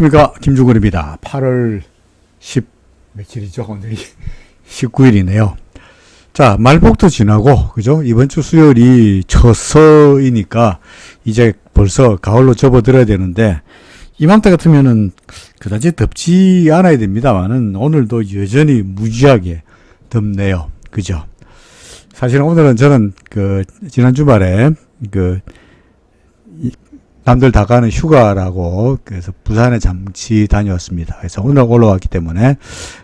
안녕하십니까 김주근입니다. 8월 10 며칠이죠 오늘이 19일이네요. 자 말복도 지나고 그죠 이번 주 수요일이 첫서이니까 이제 벌써 가을로 접어들어야 되는데 이맘때 같으면은 그다지 덥지 않아야 됩니다만은 오늘도 여전히 무지하게 덥네요. 그죠? 사실은 오늘은 저는 그 지난 주말에 그 이- 남들 다 가는 휴가라고 그래서 부산에 잠시 다녀왔습니다. 그래서 오늘 올라왔기 때문에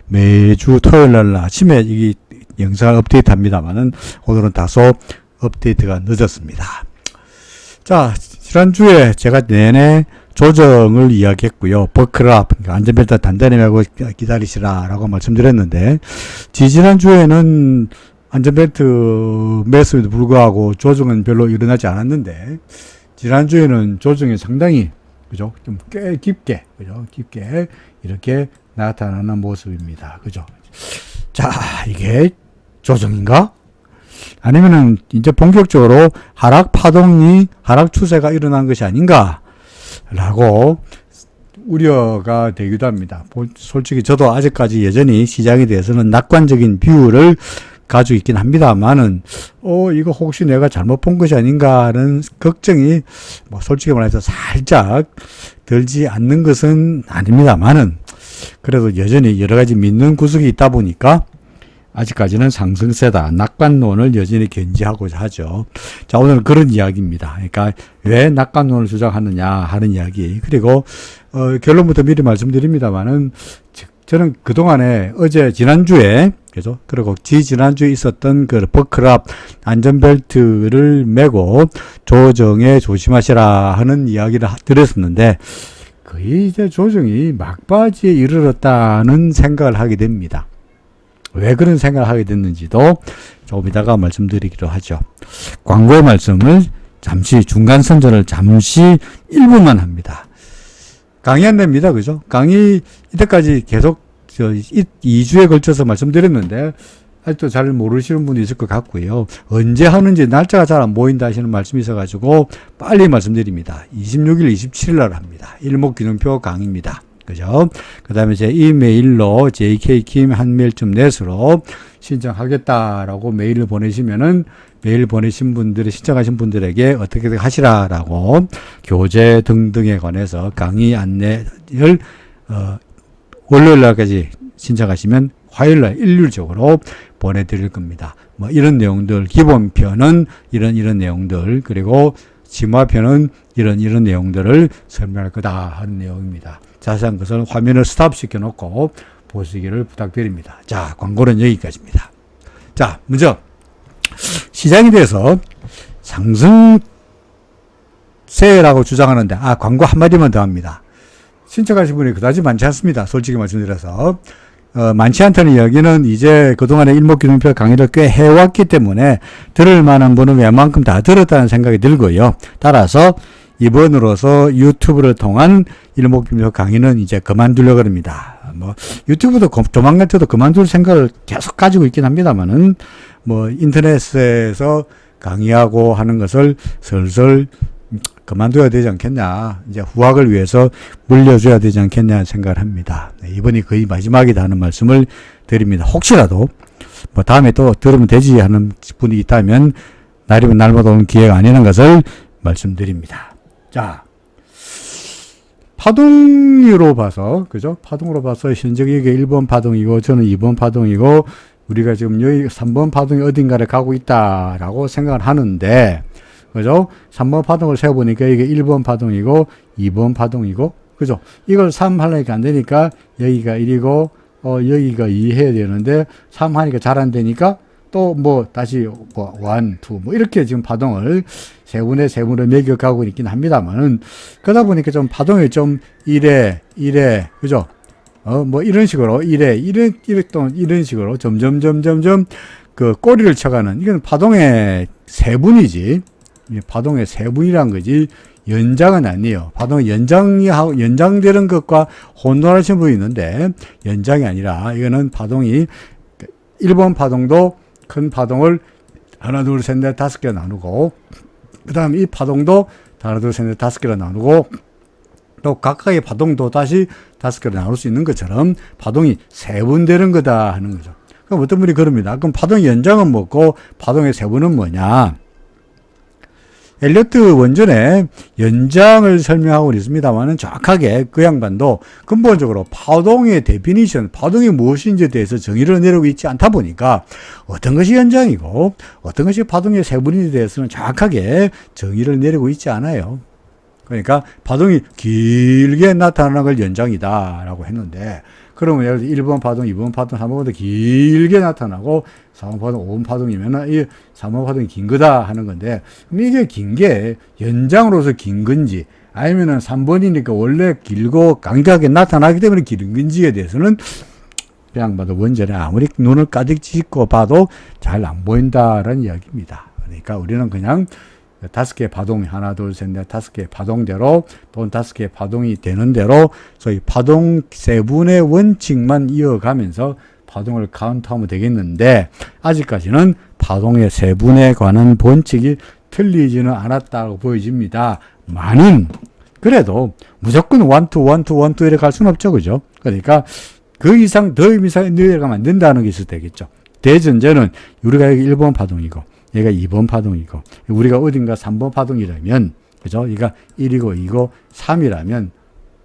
매주 토요일 날 아침에 이 영상을 업데이트합니다만은 오늘은 다소 업데이트가 늦었습니다. 자, 지난주에 제가 내내 조정을 이야기했고요. 버클업, 그러니까 안전벨트 단단히 매고 기다리시라라고 말씀드렸는데, 지지난주에는 안전벨트 맸음에도 불구하고 조정은 별로 일어나지 않았는데, 지난주에는 조정이 상당히, 그죠? 좀 꽤 깊게, 그죠? 깊게 이렇게 나타나는 모습입니다. 그죠? 자, 이게 조정인가? 아니면은 이제 본격적으로 하락 파동이 하락 추세가 일어난 것이 아닌가 라고 우려가 되기도 합니다. 보- 솔직히 저도 아직까지 여전히 시장에 대해서는 낙관적인 뷰를 가지고 있긴 합니다만은 어 이거 혹시 내가 잘못 본 것이 아닌가 하는 걱정이 뭐 솔직히 말해서 살짝 들지 않는 것은 아닙니다만은 그래도 여전히 여러 가지 믿는 구석이 있다 보니까 아직까지는 상승세다. 낙관론을 여전히 견지하고자 하죠. 자, 오늘 은 그런 이야기입니다. 그러니까 왜 낙관론을 주장하느냐 하는 이야기. 그리고 어, 결론부터 미리 말씀드립니다만은 저- 저는 그동안에 어제 지난주에 그죠? 그리고 지 지난주에 있었던 그 버클업 안전벨트를 메고 조정에 조심하시라 하는 이야기를 하- 드렸었는데 거의 이제 조정이 막바지에 이르렀다는 생각을 하게 됩니다. 왜 그런 생각을 하게 됐는지도 조금 이따가 말씀드리기로 하죠. 광고의 말씀을 잠시 중간 선전을 잠시 1분만 합니다. 강의 안 냅니다. 그죠? 강의 이때까지 계속 저 2주에 걸쳐서 말씀드렸는데 아직도 잘 모르시는 분도 있을 것 같고요. 언제 하는지 날짜가 잘 안 보인다 하시는 말씀이 있어가지고 빨리 말씀드립니다. 26일, 27일 날 합니다. 일목균형표 강의입니다. 그죠? 그 다음에 제 이메일로 jkkim.한메일.net으로 신청하겠다라고 메일을 보내시면은 메일 보내신 분들이 신청하신 분들에게 어떻게 하시라라고 교재 등등에 관해서 강의 안내를 어, 월요일 날까지 신청하시면 화요일 날 일률적으로 보내드릴 겁니다. 뭐 이런 내용들 기본편은 이런 이런 내용들 그리고 심화편은 이런 이런 내용들을 설명할 거다 하는 내용입니다. 자세한 것은 화면을 스탑시켜 놓고 보시기를 부탁드립니다. 자, 광고는 여기까지입니다. 자, 먼저 시장에 대해서 상승세라고 주장하는데 아, 광고 한마디만 더 합니다. 신청하신 분이 그다지 많지 않습니다. 솔직히 말씀드려서. 어, 많지 않다는 이야기는 이제 그동안에 일목균형표 강의를 꽤 해왔기 때문에 들을 만한 분은 웬만큼 다 들었다는 생각이 들고요. 따라서 이번으로서 유튜브를 통한 일목균형표 강의는 이제 그만두려고 합니다. 뭐 유튜브도 거- 조만간 저도 그만둘 생각을 계속 가지고 있긴 합니다만은 뭐 인터넷에서 강의하고 하는 것을 슬슬 그만둬야 되지 않겠냐. 이제 후학을 위해서 물려줘야 되지 않겠냐 생각을 합니다. 네, 이번이 거의 마지막이다 하는 말씀을 드립니다. 혹시라도 뭐 다음에 또 들으면 되지 하는 분이 있다면 날이면 날마다 오는 기회가 아니라는 것을 말씀드립니다. 자, 파동으로 봐서, 그죠? 파동으로 봐서 현재 이게 1번 파동이고 저는 2번 파동이고 우리가 지금 여기 3번 파동이 어딘가를 가고 있다라고 생각을 하는데 그죠? 3번 파동을 세워보니까 이게 1번 파동이고 2번 파동이고 그죠? 이걸 3 하려니까 안 되니까 여기가 1이고 어 여기가 2 해야 되는데 3 하니까 잘 안 되니까 또 뭐 다시 뭐 1, 2, 뭐 이렇게 지금 파동을 세분의 세분을 매겨가고 있긴 합니다만은 그러다 보니까 좀 파동이 좀 이래 이래 그죠? 어 뭐 이런 식으로 이래 이래 이래 또 이런 식으로 점점 점점점 그 꼬리를 쳐가는 이건 파동의 세분이지 이 파동의 세분이란 거지 연장은 아니에요. 파동 연장이 하고 연장되는 것과 혼돈하시는 분이 있는데 연장이 아니라 이거는 파동이 1번 파동도 큰 파동을 하나 둘 셋 넷 다섯 개 나누고 그다음 이 파동도 하나 둘 셋 넷 다섯 개로 나누고 또 각각의 파동도 다시 다섯 개로 나눌 수 있는 것처럼 파동이 세분되는 거다 하는 거죠. 그럼 어떤 분이 그럽니다. 그럼 파동의 연장은 뭐고 파동의 세분은 뭐냐? 엘리어트 원전의 연장을 설명하고 있습니다만은 정확하게 그 양반도 근본적으로 파동의 데피니션, 파동이 무엇인지에 대해서 정의를 내리고 있지 않다 보니까 어떤 것이 연장이고 어떤 것이 파동의 세분인지에 대해서는 정확하게 정의를 내리고 있지 않아요. 그러니까 파동이 길게 나타나는 걸 연장이다라고 했는데 그러면 예를 들어 1번 파동, 2번 파동, 3번 파동 길게 나타나고 4번 파동, 5번 파동이면 이 3번 파동이 긴 거다 하는 건데 이게 긴 게 연장으로서 긴 건지 아니면은 3번이니까 원래 길고 강하게 나타나기 때문에 긴 건지에 대해서는 그냥 봐도 원전에 아무리 눈을 가득 찢고 봐도 잘 안 보인다라는 이야기입니다. 그러니까 우리는 그냥 다섯 개의 파동이 하나, 둘, 셋, 넷, 다섯 개의 파동대로 또는 다섯 개의 파동이 되는 대로 소위 파동 세분의 원칙만 이어가면서 파동을 카운트하면 되겠는데 아직까지는 파동의 세분에 관한 원칙이 틀리지는 않았다고 보여집니다. 많은 그래도 무조건 원투 원투 원투 이렇게 갈 수는 없죠. 그죠? 그러니까 그 이상 더 이상 내려가면 안 된다는 게 있을 때겠죠. 대전제는 우리가 여기 1번 파동이고 얘가 2번 파동이고 우리가 어딘가 3번 파동이라면 그죠? 얘가 1이고 2고 3이라면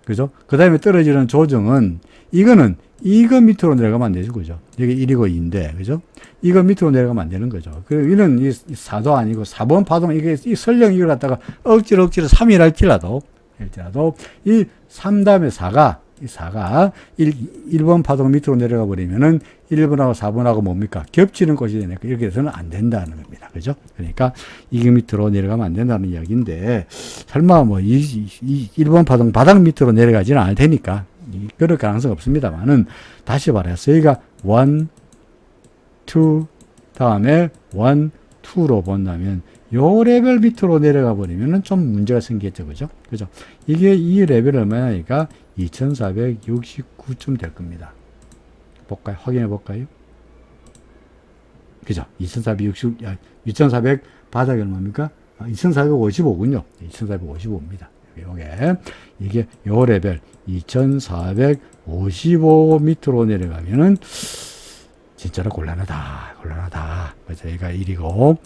그죠? 그 다음에 떨어지는 조정은 이거는 이거 밑으로 내려가면 안 되죠. 그죠? 이게 1이고 2인데 그죠? 이거 밑으로 내려가면 안 되는 거죠. 그 이는 이 4도 아니고 4번 파동 이게 이 설령 이걸 갖다가 억지로 억지로 3이라 할지라도 할지라도 이 3 다음에 4가 이 4가 1, 1번 파동 밑으로 내려가 버리면은 1번하고 4번하고 뭡니까? 겹치는 곳이 되니까 이렇게 해서는 안 된다는 겁니다. 그죠? 그러니까 이게 밑으로 내려가면 안 된다는 이야기인데 설마 뭐 이, 이 1번 파동 바닥 밑으로 내려가지는 않을 테니까 이- 그럴 가능성 없습니다만은 다시 말해서 여기가 1, 2 다음에 1, 2로 본다면 요 레벨 밑으로 내려가 버리면은 좀 문제가 생기겠죠. 그죠? 그죠? 이게 이 레벨 얼마냐니까 2469쯤 될 겁니다. 볼까요? 확인해 볼까요? 그죠? 2460, 2400 바닥이 얼마입니까? 아, 2455군요. 2455입니다. 요게, 이게 요 레벨 2455 밑으로 내려가면은 진짜로 곤란하다. 곤란하다. 그래서 여기가 1이고,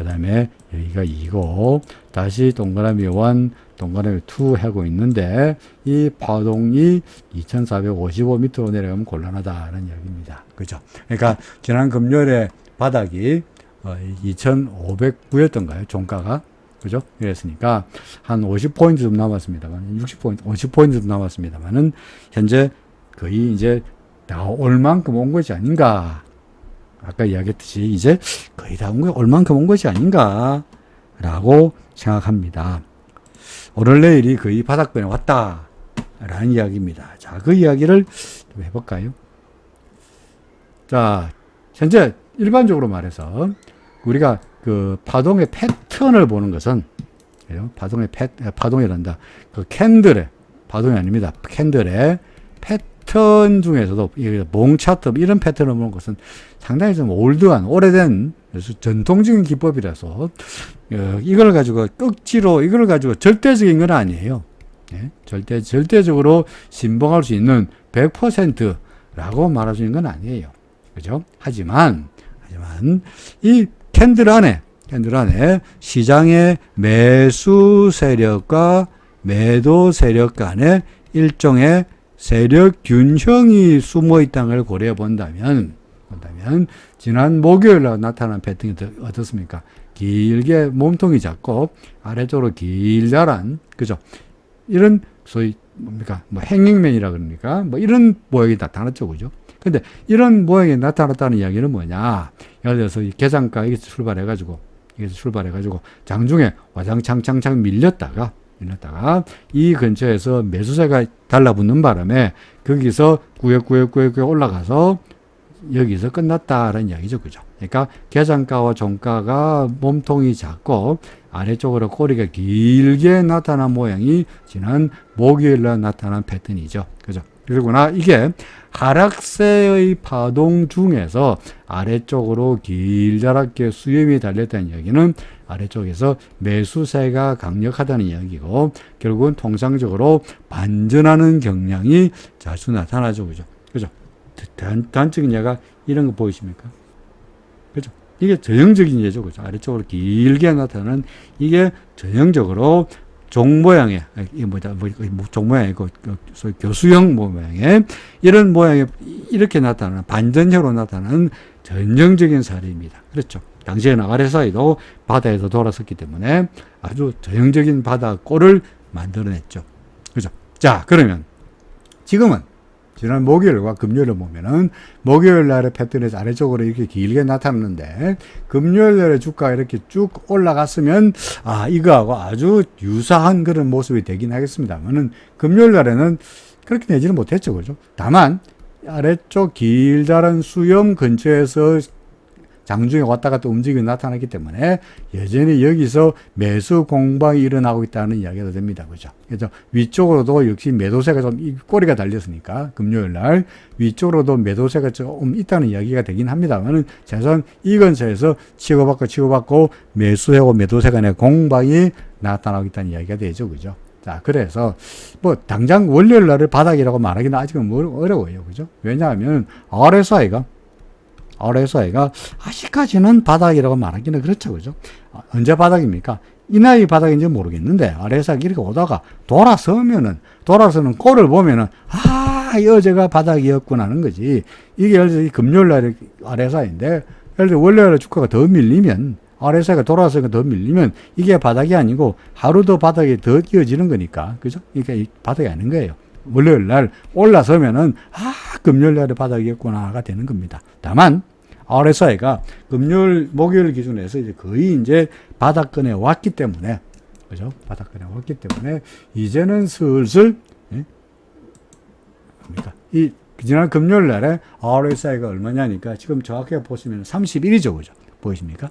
그 다음에 여기가 2고, 다시 동그라미 1, 동그라미 2 하고 있는데, 이 파동이 2455 밑으로 내려가면 곤란하다는 이야기입니다. 그죠? 그러니까, 지난 금요일에 바닥이 어, 2509였던가요? 종가가. 그죠? 이랬으니까, 한 50포인트 좀 남았습니다만, 60포인트, 50포인트 좀 남았습니다만은, 현재 거의 이제 나올 만큼 온 것이 아닌가. 아까 이야기했듯이 이제 거의 다 온 거, 올 만큼 온 것이 아닌가. 라고 생각합니다. 오늘 내일이 거의 바닥권에 왔다. 라는 이야기입니다. 자, 그 이야기를 좀 해볼까요? 자, 현재 일반적으로 말해서 우리가 그 파동의 패턴을 보는 것은? 파동의 패, 파동이란다. 그 캔들의 파동이 아닙니다. 캔들의 패 턴 중에서도 이 몽차트 이런 패턴을 보는 것은 상당히 좀 올드한 오래된 전통적인 기법이라서 어, 이걸 가지고 억지로 이걸 가지고 절대적인 건 아니에요. 예? 절대 절대적으로 신봉할 수 있는 100%라고 말할 수 있는 건 아니에요. 그죠? 하지만 하지만 이 캔들 안에 캔들 안에 시장의 매수 세력과 매도 세력 간의 일종의 세력 균형이 숨어 있다는 걸 고려해 본다면 본다면 지난 목요일 날 나타난 패턴이 어떻- 어떻습니까? 길게 몸통이 작고 아래쪽으로 길다란 그죠? 이런 소위 뭡니까? 뭐 행잉맨이라 그럽니까? 뭐 이런 모양이 나타났죠, 그죠? 근데 이런 모양이 나타났다는 이야기는 뭐냐? 예를 들어서 이 계산가 여기서 출발해가지고 여기서 출발해가지고 장중에 와장창창창 밀렸다가 밀렸다가 이 근처에서 매수세가 달라붙는 바람에 거기서 구역구역구역 올라가서 여기서 끝났다라는 이야기죠. 그죠? 그러니까 계산가와 종가가 몸통이 작고 아래쪽으로 꼬리가 길게 나타난 모양이 지난 목요일 날 나타난 패턴이죠. 그죠? 그리고나 이게 하락세의 파동 중에서 아래쪽으로 길다랗게 수염이 달렸다는 이야기는 아래쪽에서 매수세가 강력하다는 이야기고 결국은 통상적으로 반전하는 경향이 자주 나타나죠. 그죠? 그죠? 단, 단적인 예가 이런 거 보이십니까? 그죠? 이게 전형적인 예죠. 그죠? 아래쪽으로 길게 나타나는 이게 전형적으로 종 모양의, 이 뭐다, 뭐, 뭐, 종 모양이고, 그 소위 교수형 모양의, 이런 모양의, 이렇게 나타나는, 반전형으로 나타나는 전형적인 사례입니다. 그렇죠. 당시에는 아래사이도 바다에서 돌아섰기 때문에 아주 전형적인 바다골을 만들어냈죠. 그죠. 자, 그러면 지금은 지난 목요일과 금요일을 보면은 목요일 날의 패턴에서 아래쪽으로 이렇게 길게 나타났는데 금요일 날의 주가가 이렇게 쭉 올라갔으면 아 이거하고 아주 유사한 그런 모습이 되긴 하겠습니다만은 금요일 날에는 그렇게 내지는 못했죠 그죠 다만 아래쪽 길다란 수염 근처에서 장중에 왔다 갔다 움직임이 나타나기 때문에 여전히 여기서 매수 공방이 일어나고 있다는 이야기가 됩니다. 그죠? 그래서 위쪽으로도 역시 매도세가 좀이 꼬리가 달렸으니까 금요일 날 위쪽으로도 매도세가 좀 있다는 이야기가 되긴 합니다만은 최소한 이 근처에서 치고받고 치고받고 매수하고 매도세 간의 공방이 나타나고 있다는 이야기가 되죠. 그죠? 자, 그래서 뭐 당장 월요일 날을 바닥이라고 말하기는 아직은 뭐 어려워요. 그죠? 왜냐하면 RSI가 RSI가 아직까지는 바닥이라고 말하기는 그렇죠. 그죠? 아, 언제 바닥입니까? 이 나이 바닥인지 모르겠는데, RSI가 이렇게 오다가 돌아서면은, 돌아서는 꼴을 보면은, 아, 이 어제가 바닥이었구나 하는 거지. 이게 예를 들어 금요일 날 RSI인데, 예를 들어 월요일에 주가가 더 밀리면, RSI가 돌아서니까 더 밀리면, 이게 바닥이 아니고, 하루 더 바닥이 더 이어지는 거니까. 그죠? 이게 바닥이 아닌 거예요. 월요일 날 올라서면은, 아, 금요일 날에 바닥이었구나가 되는 겁니다. 다만, RSI가 금요일, 목요일 기준에서 이제 거의 이제 바닥권에 왔기 때문에, 그죠? 바닥권에 왔기 때문에, 이제는 슬슬, 예? 뭡니까? 이, 지난 금요일 날에 RSI가 얼마냐니까 지금 정확하게 보시면 31이죠. 그죠? 보이십니까?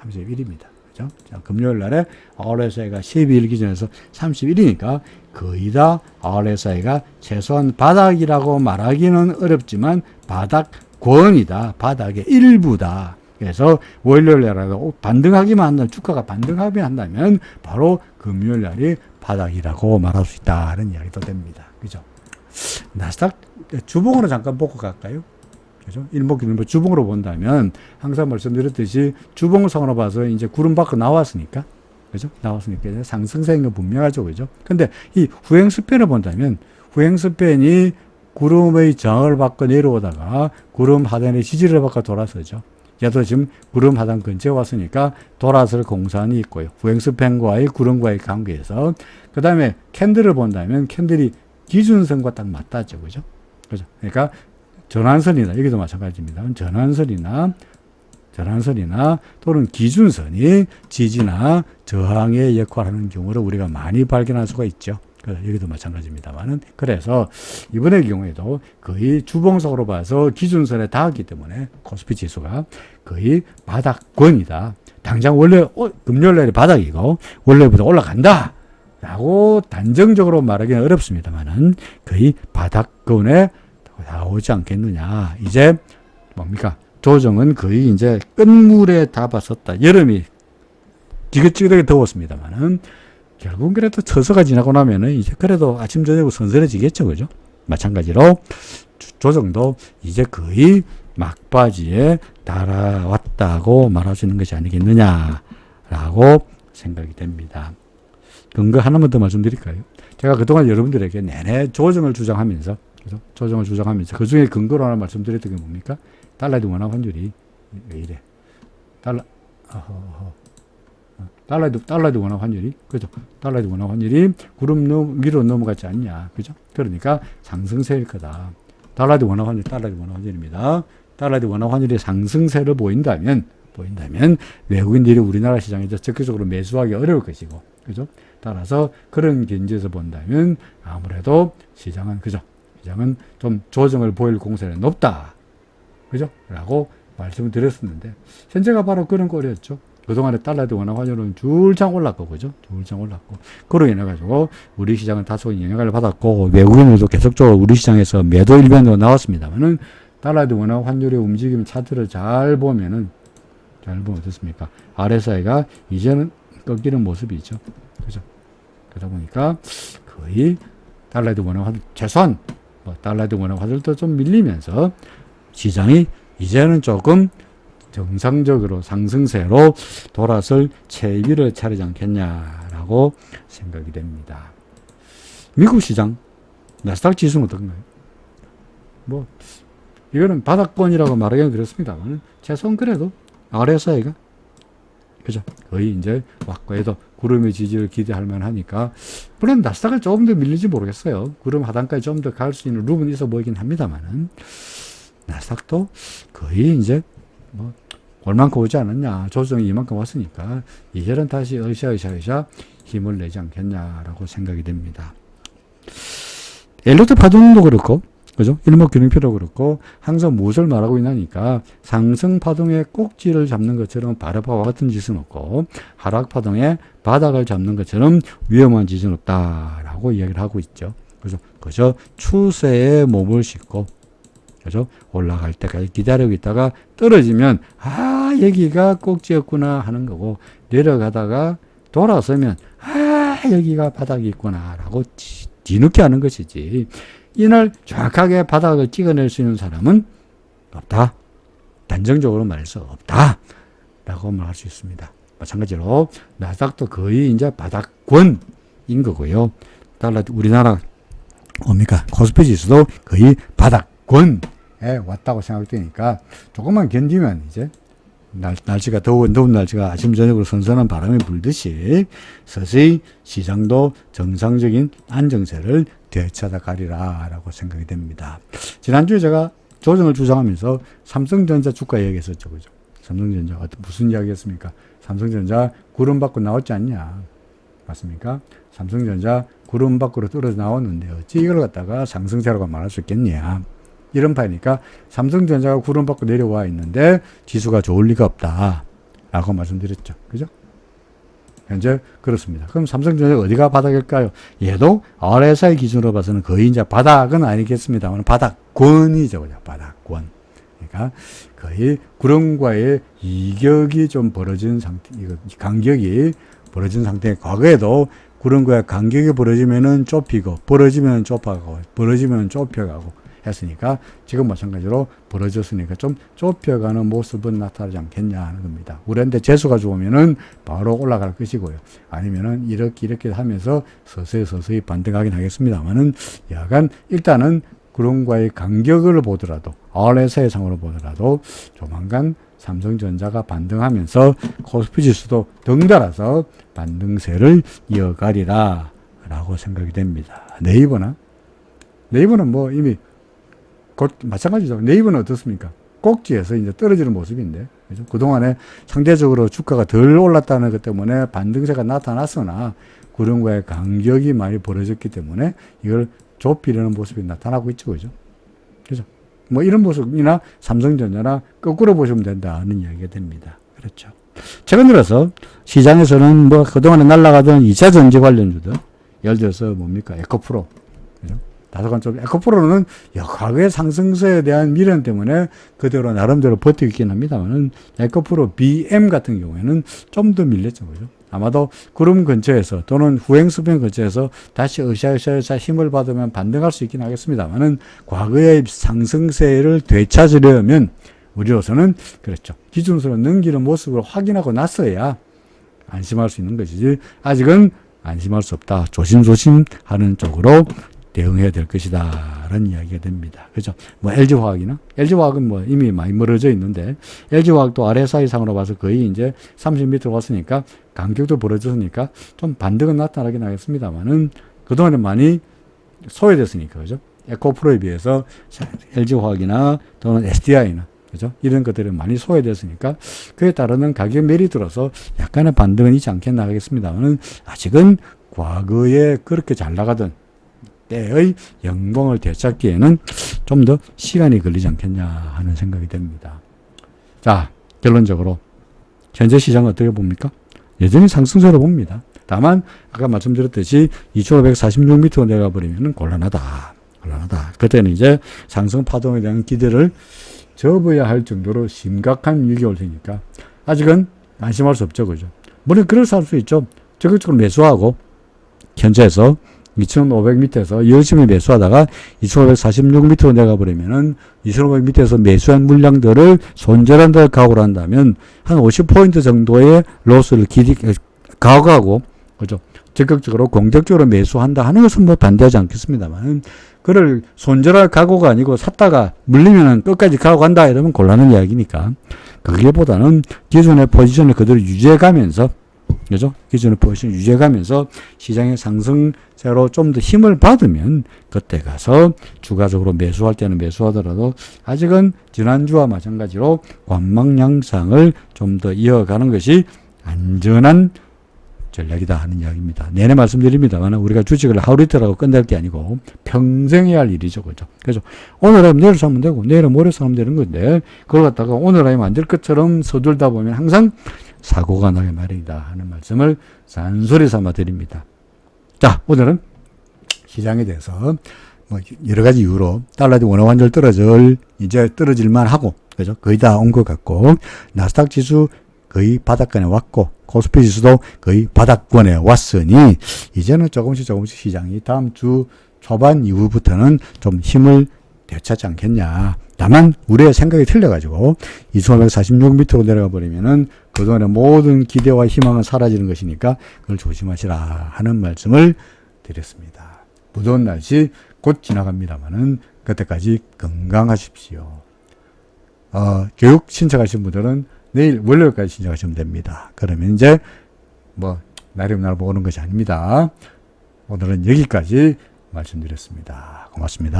31입니다. 그죠? 자, 금요일 날에 RSI가 12일 기준에서 31이니까 거의 다 RSI가 최소한 바닥이라고 말하기는 어렵지만 바닥 권이다. 바닥의 일부다. 그래서 월요일 날에도 반등하기만 한다면 주가가 반등하기만 한다면 바로 금요일 날이 바닥이라고 말할 수 있다는 이야기도 됩니다. 그죠? 나스닥 주봉으로 잠깐 보고 갈까요? 그죠? 일목일목 주봉으로 본다면 항상 말씀드렸듯이 주봉상으로 봐서 이제 구름 밖으로 나왔으니까 그죠? 나왔으니까 상승세인 건 분명하죠. 그죠? 근데 이 후행 스팬을 본다면 후행 스팬이 구름의 저항을 받고 내려오다가 구름 하단의 지지를 받고 돌아서죠. 얘도 지금 구름 하단 근처에 왔으니까 돌아설 공산이 있고요. 후행 스팬과의 구름과의 관계에서 그 다음에 캔들을 본다면 캔들이 기준선과 딱 맞닿죠. 그죠? 그죠? 그러니까 전환선이나 여기도 마찬가지입니다. 전환선이나 전환선이나 또는 기준선이 지지나 저항의 역할을 하는 경우를 우리가 많이 발견할 수가 있죠. 여기도 마찬가지입니다만은 그래서 이번의 경우에도 거의 주봉석으로 봐서 기준선에 닿았기 때문에 코스피 지수가 거의 바닥권이다. 당장 원래 어, 금요일 날이 바닥이고 원래보다 올라간다. 라고 단정적으로 말하기는 어렵습니다만은 거의 바닥권에 나오지 않겠느냐. 이제 뭡니까? 조정은 거의 이제 끝물에 다 봤었다. 여름이 지긋지긋하게 더웠습니다만은 결국 그래도 처서가 지나고 나면은 이제 그래도 아침 저녁 선선해지겠죠. 그죠? 마찬가지로 조정도 이제 거의 막바지에 달아왔다고 말할 수 있는 것이 아니겠느냐라고 생각이 됩니다. 근거 하나만 더 말씀드릴까요? 제가 그동안 여러분들에게 내내 조정을 주장하면서 그래서 조정을 주장하면서 그 중에 근거로 하나 말씀드렸던 게 뭡니까? 달러드 원화 환율이 왜 이래? 달러 어허, 어허. 달러드 달러드 원화 환율이 그죠? 달러드 원화 환율이 구름 넘, 위로 넘어가지 않냐, 그죠? 그러니까 상승세일 거다. 달러드 원화 환율, 달러드 원화 환율입니다. 달러드 원화 환율이 상승세를 보인다면 보인다면 외국인들이 우리나라 시장에서 적극적으로 매수하기 어려울 것이고, 그죠? 따라서 그런 견지에서 본다면 아무래도 시장은 그죠? 시장은 좀 조정을 보일 공세는 높다. 그죠? 라고 말씀을 드렸었는데, 현재가 바로 그런 꼴이었죠. 그동안에 달러도 워낙 환율은 줄창 올랐고, 그죠? 줄창 올랐고. 그로 인해가지고 우리 시장은 다소 영향을 받았고, 외국인들도 계속적으로 우리 시장에서 매도 일변도 나왔습니다만은 달러도 워낙 환율의 움직임 차트를 잘 보면은, 잘 보면 어떻습니까? RSI가 이제는 꺾이는 모습이 있죠. 그죠? 그러다 보니까 거의 달러도 워낙 환 최소한 뭐 달러도 워낙 환율도 좀 밀리면서 시장이 이제는 조금 정상적으로 상승세로 돌아설 채비를 차리지 않겠냐라고 생각이 됩니다. 미국 시장 나스닥 지수는 어떤가요? 뭐 이거는 바닥권이라고 말하기는 그렇습니다만 최소한 그래도 RSI가 그죠? 거의 이제 왔고에도 구름의 지지를 기대할 만하니까 물론 나스닥을 조금 더 밀릴지 모르겠어요. 구름 하단까지 좀 더 갈 수 있는 룸은 있어 보이긴 합니다만은 나스닥도 거의 이제 뭐 얼만큼 오지 않았냐 조정이 이만큼 왔으니까 이제는 다시 으쌰으쌰으쌰 힘을 내지 않겠냐라고 생각이 됩니다. 엘리트 파동도 그렇고 그죠? 일목균형표도 그렇고 항상 무엇을 말하고 있나니까 상승 파동의 꼭지를 잡는 것처럼 바르바와 같은 짓은 없고 하락 파동의 바닥을 잡는 것처럼 위험한 짓은 없다라고 이야기를 하고 있죠. 그죠? 그저 추세에 몸을 싣고 그죠? 올라갈 때까지 기다리고 있다가 떨어지면 아 여기가 꼭지였구나 하는 거고 내려가다가 돌아서면 아 여기가 바닥이 있구나라고 뒤- 뒤늦게 하는 것이지 이날 정확하게 바닥을 찍어낼 수 있는 사람은 없다. 단정적으로 말할 수 없다. 라고 말할 수 있습니다. 마찬가지로 나스닥도 거의 이제 바닥권인 거고요. 달러 우리나라 뭡니까 코스피 지수도 거의 바닥권에 왔다고 생각되니까 조금만 견디면 이제 날, 날씨가 더운 더운 날씨가 아침 저녁으로 선선한 바람이 불듯이 서서히 시장도 정상적인 안정세를 되찾아 가리라 라고 생각이 됩니다. 지난주에 제가 조정을 주장하면서 삼성전자 주가 얘기했었죠, 그죠? 삼성전자가 무슨 이야기였습니까? 삼성전자 구름 밖으로 나왔지 않냐? 맞습니까? 삼성전자 구름 밖으로 떨어져 나왔는데 어찌 이걸 갖다가 상승세라고 말할 수 있겠냐? 이런 파니까 삼성전자가 구름 밖으로 내려와 있는데 지수가 좋을 리가 없다. 라고 말씀드렸죠. 그죠? 현재 그렇습니다. 그럼 삼성전자 어디가 바닥일까요? 얘도 RSI 기준으로 봐서는 거의 이제 바닥은 아니겠습니다만 바닥권이죠. 그죠? 바닥권. 그러니까 거의 구름과의 이격이 좀 벌어진 상태, 이거 간격이 벌어진 상태. 과거에도 구름과 간격이 벌어지면은 좁히고, 벌어지면 좁아가고, 벌어지면 좁혀가고 했으니까 지금 마찬가지로 벌어졌으니까 좀 좁혀가는 모습은 나타나지 않겠냐 하는 겁니다. 우리한테 재수가 좋으면은 바로 올라갈 것이고요. 아니면은 이렇게 이렇게 하면서 서서히 서서히 반등하긴 하겠습니다만은 약간 일단은 구름과의 간격을 보더라도 RSI 상으로 보더라도 조만간 삼성전자가 반등하면서 코스피 지수도 덩달아서 반등세를 이어가리라 라고 생각이 됩니다. 네이버나 네이버는 뭐 이미 곧 마찬가지죠. 네이버는 어떻습니까? 꼭지에서 이제 떨어지는 모습인데, 그죠? 그동안에 상대적으로 주가가 덜 올랐다는 것 때문에 반등세가 나타났으나 구름과의 간격이 많이 벌어졌기 때문에 이걸 좁히려는 모습이 나타나고 있죠. 그죠? 그죠? 뭐 이런 모습이나 삼성전자나 거꾸로 보시면 된다는 이야기가 됩니다. 그렇죠. 최근 들어서 시장에서는 뭐 그동안에 날아가던 2차 전지 관련주들, 예를 들어서 뭡니까? 에코프로. 다소간 좀 에코프로는 과거의 상승세에 대한 미련 때문에 그대로 나름대로 버티고 있긴 합니다만은 에코프로 BM 같은 경우에는 좀 더 밀렸죠. 그죠? 아마도 구름 근처에서 또는 후행수평 근처에서 다시 으쌰으쌰으쌰 힘을 받으면 반등할 수 있긴 하겠습니다만은 과거의 상승세를 되찾으려면 우리로서는 그렇죠. 기준선을 넘기는 모습을 확인하고 났어야 안심할 수 있는 것이지 아직은 안심할 수 없다. 조심조심 하는 쪽으로 대응해야 될 것이다. 라는 이야기가 됩니다. 그죠? 뭐 LG화학이나? LG화학은 뭐 이미 많이 멀어져 있는데 LG화학도 RSI 상으로 봐서 거의 이제 30m 왔으니까 간격도 벌어졌으니까 좀 반등은 나타나긴 하겠습니다만은 그동안에 많이 소외됐으니까 그죠? 에코프로에 비해서 LG화학이나 또는 SDI나 그죠? 이런 것들이 많이 소외됐으니까 그에 따르는 가격 메리 들어서 약간의 반등은 있지 않겠나 하겠습니다만은 아직은 과거에 그렇게 잘 나가던 때의 영광을 되찾기에는 좀 더 시간이 걸리지 않겠냐 하는 생각이 됩니다. 자, 결론적으로 현재 시장은 어떻게 봅니까? 여전히 상승세로 봅니다. 다만 아까 말씀드렸듯이 2,546m 내가 버리면 곤란하다. 곤란하다. 그때는 이제 상승 파동에 대한 기대를 접어야 할 정도로 심각한 위기가 올 테니까 아직은 안심할 수 없죠. 그죠? 물론 그럴 수 있죠. 적극적으로 매수하고 현재에서 2,500m에서 열심히 매수하다가 2,546m로 내가버리면은 2,500m에서 매수한 물량들을 손절한다 각오를 한다면 한 50포인트 정도의 로스를 기디, 각오하고, 그죠? 적극적으로 공격적으로 매수한다 하는 것은 뭐 반대하지 않겠습니다만, 그를 손절할 각오가 아니고 샀다가 물리면은 끝까지 각오한다 이러면 곤란한 이야기니까, 그게보다는 기존의 포지션을 그대로 유지해 가면서, 그죠? 기존의 포지션 유지해 가면서 시장의 상승 세로 좀 더 힘을 받으면 그때 가서 추가적으로 매수할 때는 매수하더라도 아직은 지난주와 마찬가지로 관망 양상을 좀 더 이어가는 것이 안전한 전략이다 하는 이야기입니다. 내내 말씀드립니다만 우리가 주식을 하루 이틀하고 끝낼 게 아니고 평생 해야 할 일이죠. 그죠? 그래서 오늘 하면 내일 사면 되고 내일은 모레 사면 되는 건데 그걸 갖다가 오늘 하면 안 될 것처럼 서둘다 보면 항상 사고가 나게 마련이다 하는 말씀을 잔소리 삼아 드립니다. 자, 오늘은 시장에 대해서 뭐 여러 가지 이유로 달러도 원화 환율 떨어질 이제 떨어질만 하고 그죠? 거의 다 온 것 같고 나스닥 지수 거의 바닥권에 왔고 코스피 지수도 거의 바닥권에 왔으니 이제는 조금씩 조금씩 시장이 다음 주 초반 이후부터는 좀 힘을 되찾지 않겠냐. 다만 우리의 생각이 틀려가지고 2546m로 내려가 버리면은 그동안의 모든 기대와 희망은 사라지는 것이니까 그걸 조심하시라 하는 말씀을 드렸습니다. 무더운 날씨 곧 지나갑니다만은 그때까지 건강하십시오. 어, 교육 신청하신 분들은 내일 월요일까지 신청하시면 됩니다. 그러면 이제 뭐 날이 날 보는 것이 아닙니다. 오늘은 여기까지 말씀드렸습니다. 고맙습니다.